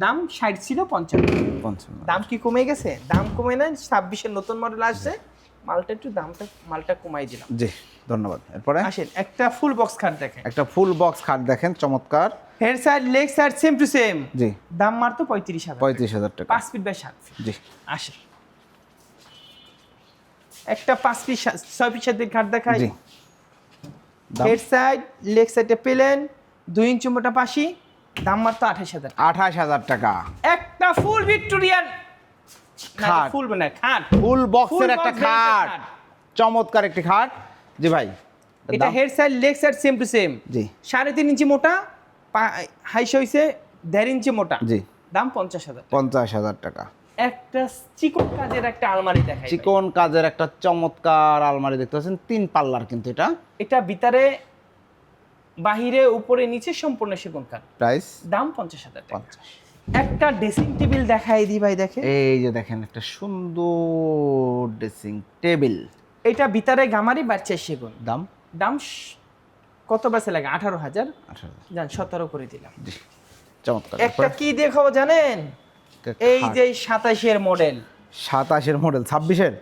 দাম ষাট ছিল পঞ্চান্ন।
পঞ্চান্ন।
দাম কি কমে গেছে? দাম কমে না ছাব্বিশের নতুন মডেল আসছে। মালটা একটু দামটা মালটা কমাই দিলাম।
জি ধন্যবাদ। এরপরে?
আসেন একটা ফুল বক্স খাট দেখেন।
একটা ফুল বক্স খাট দেখেন চমৎকার।
Head side leg side same to same
জি।
দাম মারতো পঁয়ত্রিশ হাজার
পঁয়ত্রিশ হাজার টাকা।
পাঁচ ফিট বাই সাত ফিট
জি।
আসে একটা পাঁচ পিস ছয় পিস সাথে খাট দেখাই। হেড সাইড লেগ সাইডে পেলেন। দুই ইঞ্চি মোটা পাশি দাম মাত্র আঠাশ হাজার
আঠাশ হাজার টাকা।
একটা ফুল ভিক্টোরিয়ান।
খাট।
ফুল মানে খাট।
ফুল বক্সের একটা খাট। চমৎকার একটি খাট। জি ভাই
এটা head side leg side same to same
জি।
সাড়ে তিন ইঞ্চি মোটা হাইস হয়েছে দেড় ইঞ্চি মোটা।
জি।
দাম পঞ্চাশ হাজার
পঞ্চাশ হাজার টাকা।
একটা চিকন কাজের একটা আলমারি দেখাই
চিকন কাজের একটা চমৎকার আলমারি দেখতে পাচ্ছেন তিন পাল্লার কিন্তু এটা।
এটা ভিতরে বাহিরে উপরে নিচে সম্পূর্ণ সেগুন কাঠ
প্রাইস?
দাম পঞ্চাশ হাজার টাকা। একটা ড্রেসিং টেবিল দেখাই দি ভাই দেখে
এই যে দেখেন একটা সুন্দর ড্রেসিং টেবিল
এটা ভিতরে গামারি বাড়ছে সেগুন।
দাম?
দাম কত বাসে লাগে আঠারো হাজার।
আঠারো
যান সতেরো করে দিলাম।
চমৎকার।
একটা কি দেখাবো জানেন? এই যে সাতাশের মডেল
সাতাশের মডেল ছাব্বিশের?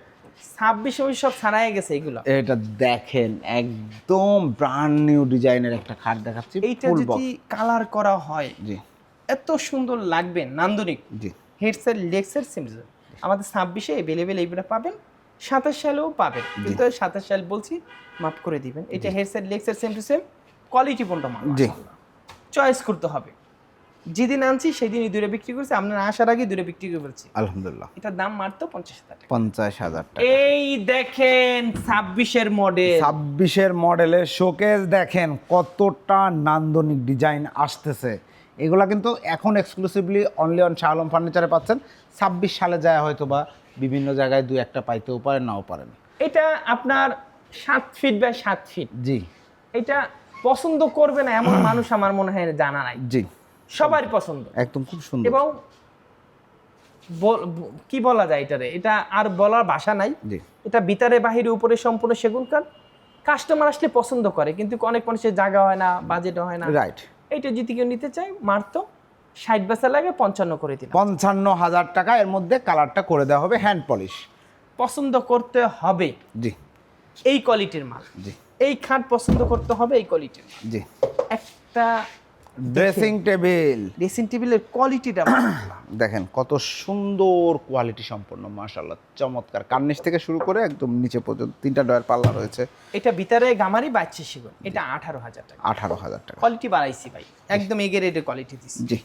ছাব্বিশ ওই সব ছাড়াই গেছে এগুলো।
এটা দেখেন একদম ব্রান্ড নিউ ডিজাইনের একটা খাট দেখাচ্ছি
এইটা যদি কালার করা হয়
জি।
এত সুন্দর লাগবে নান্দনিক।
জি।
হেডসেট লেগসের সিমসের আমাদের ছাব্বিশে অ্যাভেলেবেল এইগুলো পাবেন সাতাশ সালেও পাবেন। কিন্তু সাতাশ সাল বলছি মাফ করে দিবেন। এটা হেডসেট লেগসের সেম টু সেম কোয়ালিটি মাল
জি।
চয়েস করতে হবে। যেদিন আনছি সেদিনই দূরে বিক্রি করছি। আপনার আসার আগে দূরে বিক্রি করে ফেলছি।
আলহামদুলিল্লাহ।
এটার দাম মারতো পঞ্চাশ হাজার টাকা।
পঞ্চাশ হাজার টাকা।
এই দেখেন ছাব্বিশের মডেল
ছাব্বিশের মডেলের শোকেস দেখেন কতটা নান্দনিক ডিজাইন আসতেছে। এগুলা কিন্তু এখন exclusively only on Shah Alam ফার্নিচারে পাচ্ছেন। ছাব্বিশ সালে যায় হয়তো বা বিভিন্ন জায়গায় দু একটা পাইতেও পারেন নাও পারেন।
এটা আপনার সাত ফিট বাই সাত ফিট
জি।
এটা পছন্দ করবে না এমন মানুষ আমার মনে হয় জানা নাই।
জি।
সবারই পছন্দ।
একদম খুব সুন্দর।
এবং কি বলা যায় এটারে? এটা আর বলার ভাষা নাই। এটা ভিতরে বাহিরে উপরে সম্পূর্ণ সেগুন কাঠ কাস্টমার আসলে পছন্দ করে কিন্তু অনেক মানুষের জায়গা হয় না বাজেট হয় না।
রাইট
এইটা যদি কেউ নিতে চায় মারতো ষাট বেচা লাগে পঞ্চান্ন করে দিলাম।
পঞ্চান্ন হাজার টাকা এর মধ্যে কালারটা করে দেওয়া হবে হ্যান্ড পলিশ
পছন্দ করতে হবে।
জি।
এই কোয়ালিটির মাল।
জি।
এই খাট পছন্দ করতে হবে এই কোয়ালিটির
জি।
একটা
ড্রেসিং টেবিল
ড্রেসিং টেবিলের কোয়ালিটিটা
দেখেন কত সুন্দর কোয়ালিটি সম্পন্ন মাশাআল্লাহ চমৎকার। কার্নিশ থেকে শুরু করে একদম নিচে পর্যন্ত তিনটা ডয়ার পাল্লা রয়েছে।
এটা ভিতরে গামারি বাচ্চা সেগুন এটা আঠারো হাজার টাকা।
আঠারো হাজার টাকা।
কোয়ালিটি বাড়াইছি ভাই। একদম এগের কোয়ালিটি দিছি।
জি।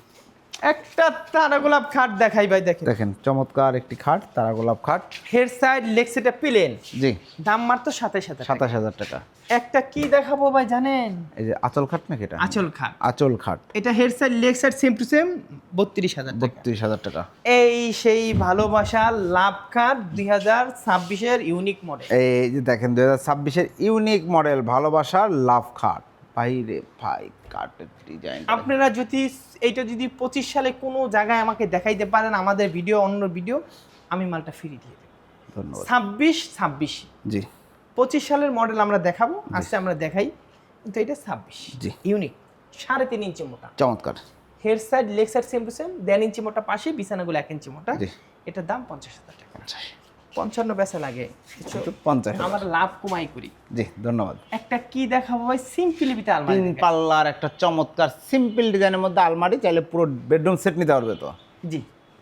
একটা তারা গোলাপ খাট দেখাই ভাই দেখেন।
দেখেন চমৎকার একটি খাট তারা গোলাপ খাট।
হেড সাইড লেগ সেটা প্লেন
জি।
দাম মাত্র সাতাশ হাজার
সাতাশ হাজার টাকা।
একটা কি দেখাবো ভাই জানেন?
এই যে আচল খাট নাকি এটা?
আঁচল খাট।
আচল খাট।
এটা head side leg side same to same বত্রিশ হাজার
বত্রিশ হাজার টাকা।
এই সেই ভালোবাসা লাভ খাট দুই হাজার ছাব্বিশের ইউনিক মডেল
এই যে দেখেন দুই হাজার ছাব্বিশের ইউনিক মডেল ভালোবাসার লাভ খাট। ভাইরে ভাই কাঠের ডিজাইন
আপনারা যদি এইটা যদি পঁচিশ সালে কোনো জায়গায় আমাকে দেখাইতে পারেন আমাদের ভিডিও অন্য ভিডিও আমি মালটা ফ্রি দিয়ে দেবো।
ধন্যবাদ।
ছাব্বিশ ছাব্বিশ।
জি।
পঁচিশ সালের মডেল আমরা দেখাবো আজকে আমরা দেখাই কিন্তু এটা ছাব্বিশ।
জি।
ইউনিক সাড়ে তিন ইঞ্চি মোটা।
চমৎকার।
Head side leg side same to same দেড় ইঞ্চি মোটা পাশে বিছানাগুলো এক ইঞ্চি মোটা। এটার দাম পঞ্চাশ হাজার টাকা। পঞ্চান্ন বেচা লাগে।
পঞ্চাশ
আমরা লাভ কমাই করি।
জি ধন্যবাদ।
একটা কি দেখাবো ভাই? সিম্পলি বিতে আলমারি
তিন পাল্লার একটা চমৎকার সিম্পল ডিজাইনের মধ্যে আলমারি চাইলে পুরো বেডরুম সেট নিতে পারবে তো?
জি।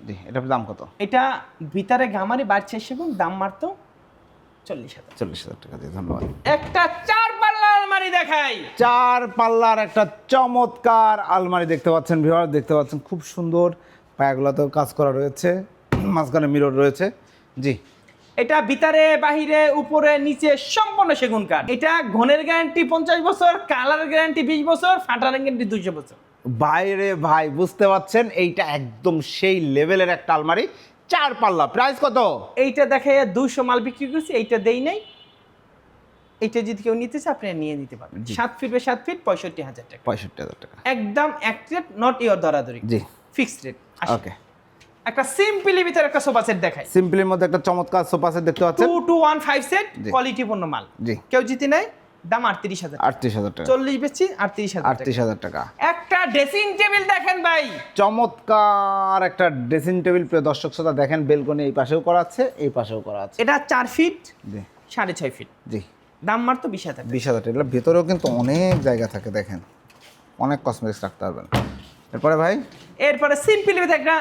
জি এটার দাম কত?
এটা ভিতরে গামারি বাড়ছে সেগুন দাম মারতো? চল্লিশ হাজার।
চল্লিশ হাজার টাকা দিয়ে ধন্যবাদ।
একটা চার পাল্লার আলমারি দেখাই।
চার পাল্লার একটা চমৎকার আলমারি দেখতে পাচ্ছেন ভিউয়ার দেখতে পাচ্ছেন খুব সুন্দর। পায়াগুলোতেও কাজ করা রয়েছে মাঝখানে মিরর রয়েছে। জি
এটা ভিতরে বাহিরে উপরে নিচে সম্পূর্ণ সেগুন কাঠ। এটা ঘনের গ্যারান্টি পঞ্চাশ বছর কালার গ্যারান্টি বিশ বছর ফাটার গ্যারান্টি দুইশো বছর।
বাইরে ভাই বুঝতে পারছেন? এইটা একদম সেই লেভেলের একটা আলমারি। চার পাল্লা। প্রাইস কত?
এইটা দেখে দুইশো মাল বিক্রি করছি এইটা দেই নাই। এটা যদি কেউ নিতে চায় আপনি নিয়ে নিতে পারবেন। সাত ফিট বাই সাত ফিট পঁয়ষট্টি হাজার টাকা।
পঁয়ষট্টি হাজার টাকা।
একদম এক রেট নট ইয়র ধরাধরি
জি
ফিক্সড রেট
ওকে
একটা সিম্পলি ভিতরে একটা সোফা সেট দেখাই।
সিম্পলের মধ্যে একটা চমৎকার সোফা সেট দেখতে পাচ্ছেন।
Two two one five set
জি।
কোয়ালিটিপূর্ণ মাল।
জি।
কেউ জিতে নেয় দাম আটত্রিশ হাজার
আটত্রিশ হাজার টাকা।
চল্লিশ বেচছি আটত্রিশ হাজার টাকা।
আটত্রিশ হাজার টাকা।
একটা ড্রেসিং টেবিল দেখেন ভাই।
চমৎকার একটা ড্রেসিং টেবিল প্রিয় দর্শক শ্রোতা দেখেন বেলকনি এই পাশেও করা আছে এই পাশেও করা আছে।
এটা চার ফিট
জি।
সাড়ে ছয় ফিট
জি।
দাম মার তো বিশ হাজার টাকা।
বিশ হাজার টাকা। ভেতরেও কিন্তু অনেক জায়গা থাকে দেখেন। অনেক কসমেটিক্স রাখতে পারবেন। এরপরে ভাই?
এরপরে সিম্পলি ভিতরে একটা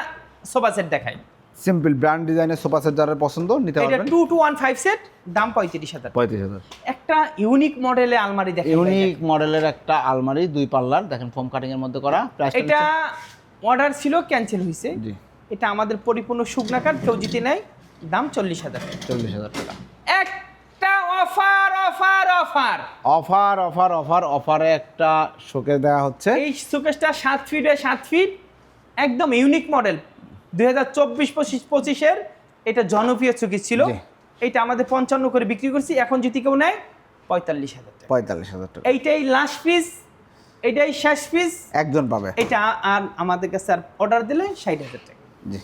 সোফা সেট দেখাই।
সিম্পল ব্র্যান্ড ডিজাইনের সোফা সেট যারা পছন্দ নিতে
এটা
পারবেন।
Two two one five set দাম পঁয়ত্রিশ হাজার।
পঁয়ত্রিশ হাজার।
একটা ইউনিক মডেলে আলমারি দেখেন
ইউনিক মডেলের একটা আলমারি দুই পাল্লার দেখেন ফোম কাটিং এর মধ্যে করা প্রাইস
এটা অর্ডার ছিল ক্যান্সেল হয়েছে
জি।
এটা আমাদের পরিপূর্ণ শুকনা কার্ড কেউ জিতে নেয় দাম চল্লিশ হাজার। টাকা।
চল্লিশ হাজার টাকা।
একটা offer offer offer
offer offer offer অফারে একটা শোকে দেওয়া হচ্ছে।
এই শোকেসটা সাত ফিট বাই সাত ফিট একদম ইউনিক মডেল দুই হাজার চব্বিশ পঁচিশ পঁচিশের এটা জনপ্রিয় সুকেশ ছিল। এটা আমাদের পঞ্চান্ন করে বিক্রি করছি। এখন যদি কেউ নেয় পঁয়তাল্লিশ হাজার টাকা।
পঁয়তাল্লিশ হাজার টাকা।
এইটাই লাস্ট পিস এটাই শেষ পিস
একজন পাবে।
এটা আর আমাদের কাছে আর অর্ডার দিলে ষাট হাজার টাকা।
জি।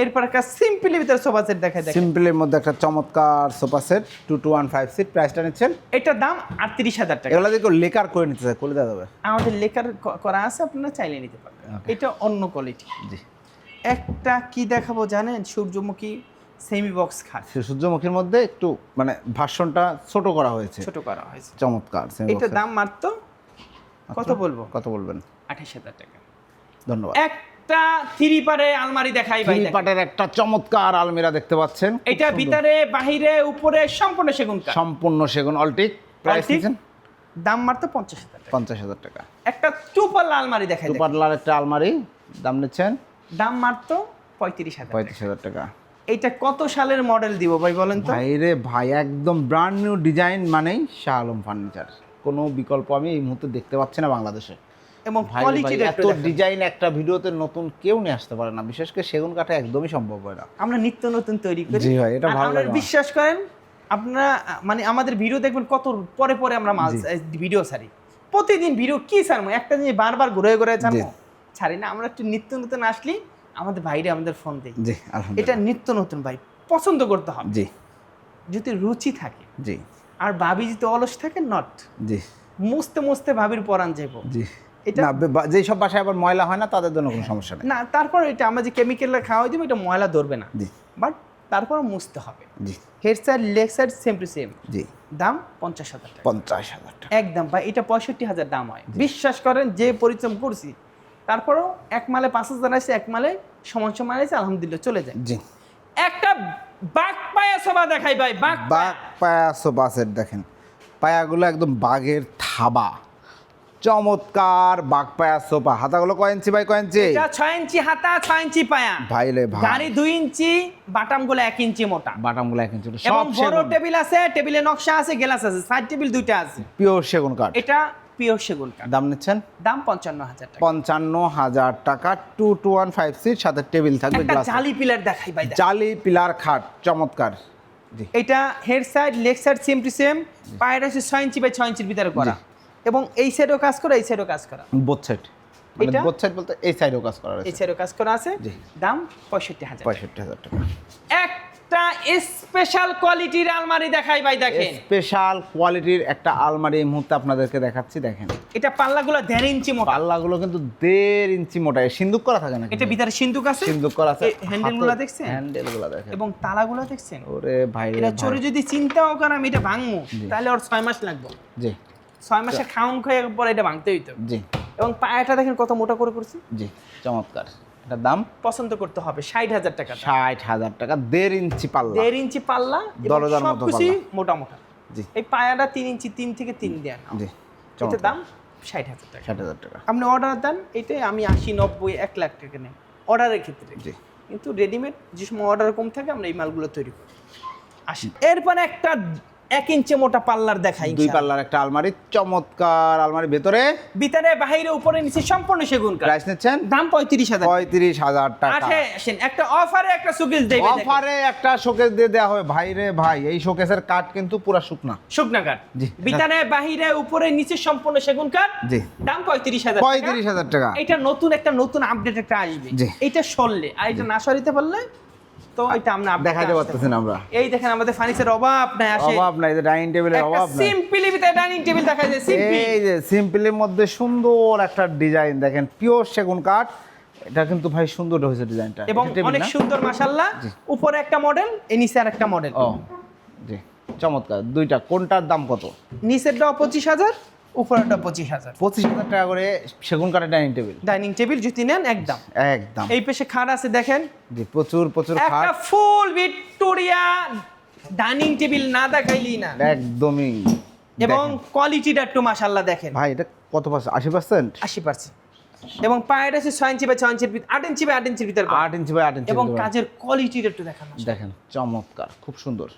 এরপর একটা সিম্পলি ভিতরে সোফা সেট দেখা দেখেন।
সিম্পলের মধ্যে একটা চমৎকার sofa set two two one five seat প্রাইসটা নিচ্ছেন।
এটার দাম আটত্রিশ হাজার টাকা।
এগুলো কেউ লেকার করে নিতে চাই করে দেওয়া যাবে।
আমাদের লেকার করা আছে আপনারা চাইলে নিতে পারবেন। এটা অন্য কোয়ালিটি
জি।
একটা কি দেখাবো জানেন? সূর্যমুখী সেমি বক্স খাট।
সে সূর্যমুখীর মধ্যে একটু মানে ভাষণটা ছোট করা হয়েছে।
ছোট করা হয়েছে।
চমৎকার
এটা দাম মাত্র কত বলব?
কত বলবেন?
আঠাশ হাজার টাকা।
ধন্যবাদ।
একটা থ্রি পারে আলমারি দেখাই ভাই।
পাটের একটা চমৎকার আলমিরা দেখতে পাচ্ছেন।
এটা। ভিতরে বাহিরে উপরে সম্পূর্ণ সেগুন কাঠ।
সম্পূর্ণ সেগুন অলটিক প্রাইস?
দাম মাত্র পঞ্চাশ হাজার টাকা।
পঞ্চাশ হাজার টাকা।
একটা টু পাল্লা আলমারি দেখাই
টু
দেখেন।
পাটলার একটা আলমারি দাম নিচ্ছেন
দাম মাত্র পঁয়ত্রিশ হাজার
পঁয়ত্রিশ হাজার টাকা।
এইটা কত সালের মডেল দিব ভাই বলেন তো?
ভাই রে ভাই একদম ব্র্যান্ড নিউ ডিজাইন মানেই শাহ আলম ফার্নিচার কোনো বিকল্প আমি এই মুহূর্তে দেখতে পাচ্ছি না বাংলাদেশে।
এবং কোয়ালিটি
এত ডিজাইন একটা ভিডিওতে নতুন কেউ নিয়ে আসতে পারে না। বিশেষ করে সেগুন কাঠে একদমই সম্ভব হয় না।
আমরা নিত্য নতুন তৈরি করি।
জি ভাই, এটা ভালো লাগে
বিশ্বাস করেন আপনারা মানে আমাদের ভিডিও দেখবেন কত পরে পরে আমরা মাল ভিডিও সারি প্রতিদিন ভিডিও কি সারবো একটা জিনিস বারবার ঘুরে ঘুরে ছাড়বো? ছাড়ি না আমরা একটু নিত্য নতুন আসলি আমাদের বাইরে আমাদের ফোন দেই।
জি
এটা নিত্য নতুন ভাই পছন্দ করতে হবে।
জি।
যদি রুচি থাকে
জি।
আর ভাবি যদি অলস থাকে নট
জি।
মুছতে মুছতে ভাবির পরান যাব
জি।
এটা-
যেই সব বাসায় আবার ময়লা হয় না তাদের জন্য কোনো সমস্যা নেই।
না তারপর এটা আমরা যে কেমিক্যালটা খাওয়াই দিব এটা ময়লা ধরবে না।
জি।
বাট তারপর মুছতে হবে।
জি।
Head side leg side same to same
জি।
দাম পঞ্চাশ হাজার টাকা।
পঞ্চাশ হাজার টাকা।
একদম ভাই এটা পঁয়ষট্টি হাজার দাম হয়। বিশ্বাস করেন যে পরিশ্রম করছি তারপরেও এক মালে পাঁচ হাজার আছে এক মালে সমান সমান আছে আলহামদুলিল্লাহ চলে যায়।
জি।
একটা বাঘ পায়া সবা দেখাই ভাই বাঘ
বাঘ পায়া সোফা সেট দেখেন। পায়াগুলো একদম বাঘের থাবা। চমৎকার বাঘ পায়া সোফা হাতাগুলো কয় ইঞ্চি বাই কয় ইঞ্চি?
এটা ছয় ইঞ্চি হাতা ছয় ইঞ্চি পায়া।
ভাই রে ভাই।
গাড়ি দুই ইঞ্চি বাটামগুলো এক ইঞ্চি মোটা।
বাটামগুলো এক ইঞ্চি
এবং
সব
বড় টেবিল আছে টেবিলে নকশা আছে গ্লাস আছে সাইড টেবিল দুইটা আছে।
পিওর সেগুন কাঠ।
এটা পিওর সেগুন কাঠ।
দাম নিচ্ছেন?
দাম পঞ্চান্ন হাজার টাকা।
পঞ্চান্ন হাজার টাকা two two one five seat সাথে টেবিল থাকবে গ্লাস
জালি পিলার দেখাই ভাই।
জালি পিলার খাট চমৎকার। জি।
এটা head side leg side same to same পায়ের আছে ছয় ইঞ্চি বাই ছয় ইঞ্চির ভিতরে করা। এবং এই সাইডও কাজ করা এই সাইডও কাজ করা।
বোথ সাইড মানে বোথ সাইড বলতে এই সাইডেও কাজ করা
এই
রয়েছে
সাইডও কাজ করা আছে। দাম পঁয়ষট্টি হাজার
পঁয়ষট্টি হাজার টাকা।
একটা স্পেশাল কোয়ালিটির আলমারি দেখাই ভাই দেখেন।
স্পেশাল কোয়ালিটির একটা আলমারি এই মুহূর্তে আপনাদেরকে দেখাচ্ছি দেখেন।
এটা পাল্লাগুলো দেড় ইঞ্চি মোটা।
পাল্লাগুলো কিন্তু দেড় ইঞ্চি মোটা। সিন্দুক করা থাকে না
এটা ভিতরে সিন্ধুক আছে?
সিন্দুক করা আছে।
হ্যান্ডেলগুলো দেখছেন?
হ্যান্ডেলগুলো দেখেন।
এবং তালাগুলো দেখছেন?
ওরে ভাই
এটা। চোরে যদি চিন্তাও করে আমি এটা ভাঙবো তাহলে ওর ছয় মাস লাগবে।
জি।
ছয় মাসে খাউন খেয়ে পরে এটা ভাঙতে হইতো।
জি।
এবং পায়াটা দেখেন কত মোটা করে করছি?
জি চমৎকার। এটার দাম?
পছন্দ করতে হবে ষাট হাজার টাকা
ষাট হাজার টাকা দেড় ইঞ্চি পাল্লা।
দেড় ইঞ্চি পাল্লা
দরজার মতো
সবকিছু
পাল্লা।
মোটা মোটা
জি।
এই পায়াটা তিন ইঞ্চি তিন থেকে তিন দেন
জি
এটার দাম ষাট হাজার টাকা।
ষাট হাজার টাকা।
আপনি অর্ডার দেন এটাই আমি আশি নব্বই এক লাখ টাকা নেই। অর্ডারের ক্ষেত্রে।
জি।
কিন্তু রেডিমেড যে সময় অর্ডার কম থাকে আমরা এই মালগুলো তৈরি করি। আসি। এরপরে একটা এক ইঞ্চি মোটা পাল্লার দেখাই
দুই পাল্লার একটা আলমারি চমৎকার আলমারি ভেতরে।
ভিতরে বাহিরে উপরে নিচে সম্পূর্ণ সেগুন কাঠ।
প্রাইস নিচ্ছেন?
দাম পঁয়ত্রিশ হাজার।
পঁয়ত্রিশ হাজার টাকা।
আঠে আসেন একটা অফারে একটা সুকেশ দেবে
অফারে একটা শোকেস দিয়ে দেওয়া হবে। ভাই রে ভাই এই শোকেসের কাঠ কিন্তু পুরা শুকনা।
শুকনা কাঠ।
জি।
ভিতরে বাহিরে উপরে নিচে সম্পূর্ণ সেগুন কাঠ।
জি।
দাম পঁয়ত্রিশ হাজার
পঁয়ত্রিশ হাজার টাকা।
এটা নতুন একটা নতুন আপডেট একটা আসবে। এটা সরলে আর এটা না সরিতে পারলে তো এটা আমরা
দেখাতে
আসতে
না আমরা।
এই দেখেন আমাদের ফার্নিচার অভাব নাই আসে
অভাব নাই ডাইনিং টেবিলের অভাব নাই।
সিম্পলি ভিতরে ডাইনিং টেবিল দেখা যায় সিম্পল
এই যে সিম্পলের মধ্যে সুন্দর একটা ডিজাইন দেখেন পিওর সেগুন কাঠ। এটা কিন্তু ভাই সুন্দর হয়েছে ডিজাইনটা
এবং অনেক সুন্দর মাশাআল্লাহ। উপরে একটা মডেল এই নিচে আর একটা মডেল
ও জি। চমৎকার। দুইটা কোনটার দাম কত?
নিচেরটা পঁচিশ হাজার। উপরেরটা পঁচিশ হাজার।
পঁচিশ হাজার টাকা করে সেগুন কাঠের ডাইনিং টেবিল।
ডাইনিং টেবিল যদি নেন একদম।
একদম।
এই পেশে খাট আছে দেখেন।
জি প্রচুর প্রচুর
একটা ফুল ভিক্টোরিয়া ডাইনিং টেবিল না দেখাইলি না।
একদমই।
এবং। কোয়ালিটিটা একটু মাশাআল্লাহ দেখেন।
ভাই এটা কত পার্সেন্ট? আশি পার্সেন্ট?
আশি পার্সেন্ট। এবং পায়ের আছে ছয় ইঞ্চি বা ছয় ইঞ্চির ভিতর আট ইঞ্চি বা আট ইঞ্চির ভিতর
আট ইঞ্চি বাই আট ইঞ্চি
এবং। কাজের কোয়ালিটিটা একটু দেখানো
দেখেন চমৎকার খুব সুন্দর।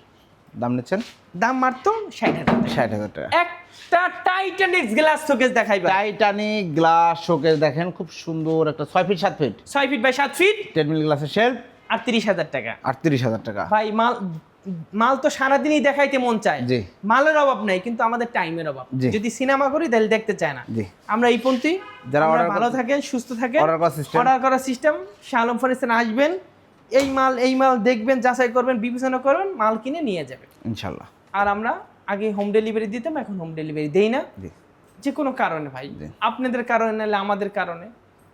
দাম নিচ্ছেন?
দাম মাত্র ষাট হাজার টাকা।
ষাট হাজার টাকা।
একটা টাইটানিক গ্লাস শোকেস দেখাইবা।
টাইটানিক গ্লাস শোকেস দেখেন খুব সুন্দর একটা ছয় ফিট সাত ফিট
ছয় ফিট বাই সাত ফিট
টেন মিলি গ্লাসের শেল্ফ
আটত্রিশ হাজার টাকা।
আটত্রিশ হাজার টাকা।
ভাই মাল মাল তো সারাদিনই দেখাইতে মন চায়।
জি।
মালের অভাব নাই কিন্তু আমাদের টাইমের অভাব। যদি সিনেমা করি তাহলে দেখতে চায় না।
জি।
আমরা এই পন্থী
যারা
ভালো থাকেন সুস্থ থাকেন।
Order করার system।
অর্ডার করার সিস্টেম শালম ফার্নিচার আসবেন। এই মাল এই মাল দেখবেন যাচাই করবেন বিবেচনা করবেন মাল কিনে নিয়ে যাবেন।
ইনশাল্লাহ।
আর আমরা আগে হোম ডেলিভারি দিতাম এখন হোম ডেলিভারি দেই না। যে কোনো কারণে ভাই। আপনাদের কারণে নাহলে আমাদের কারণে।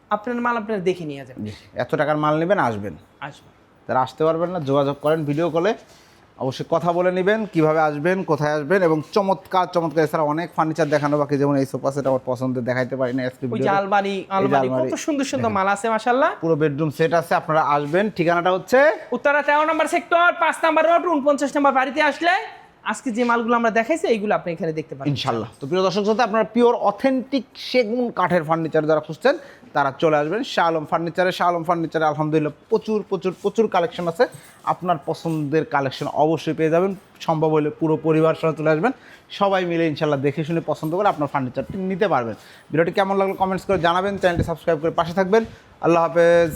আপনার মাল আপনারা দেখে নিয়ে যাবেন।
এত টাকার মাল নেবেন আসবেন।
আসবেন।
তারা আসতে পারবেন না যোগাযোগ করেন ভিডিও কলে অবশ্যই কথা বলে নেবেন কীভাবে আসবেন কোথায় আসবেন এবং চমৎকার চমৎকার। এছাড়া অনেক ফার্নিচার দেখানো বাকি যেমন এই সোফা সেট আমার পছন্দ দেখাইতে পারি না আজকে
আলমারি আলমারি। কত সুন্দর সুন্দর মাল আছে মাশাআল্লাহ।
পুরো বেডরুম সেট আছে আপনারা আসবেন। ঠিকানাটা হচ্ছে?
উত্তরা তেরো নম্বর সেক্টর 5 নম্বর রোড উনপঞ্চাশ নম্বর বাড়িতে আসলে আজকে যে মালগুলো আমরা দেখাইছি, এইগুলো আপনি এখানে দেখতে পারেন।
ইনশাল্লাহ তো প্রিয় দর্শক শ্রোতা, আপনারা পিওর অথেন্টিক সেগুন কাঠের ফার্নিচার যারা খুঁজছেন, তারা চলে আসবেন শাহ আলম ফার্নিচারে শাহ আলম ফার্নিচারে আলহামদুলিল্লাহ প্রচুর প্রচুর প্রচুর কালেকশন আছে। আপনার পছন্দের কালেকশন অবশ্যই পেয়ে যাবেন। সম্ভব হলে পুরো পরিবার সহ চলে আসবেন। সবাই মিলে ইনশাল্লাহ দেখে শুনে পছন্দ করে আপনার ফার্নিচারটি নিতে পারবেন। ভিডিওটি কেমন লাগল কমেন্টস করে জানাবেন। চ্যানেলটি সাবস্ক্রাইব করে পাশে থাকবেন। আল্লাহ হাফেজ।